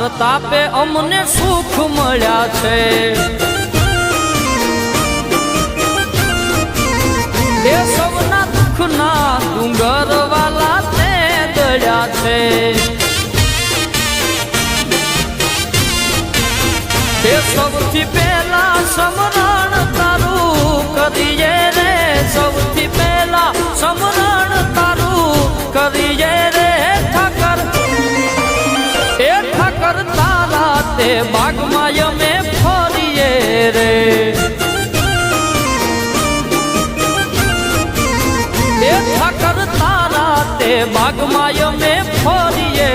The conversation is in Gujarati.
પ્રતાપે અમને સુખ મળ્યા છે. એ સૌના દુઃખના ડુંગર વાલા તે દળ્યા છે. એ સૌથી ઠાકર રાતે બાગમાં અમે ફરીએ રે. કરતા રાતે બાગમાં અમે ફરીએ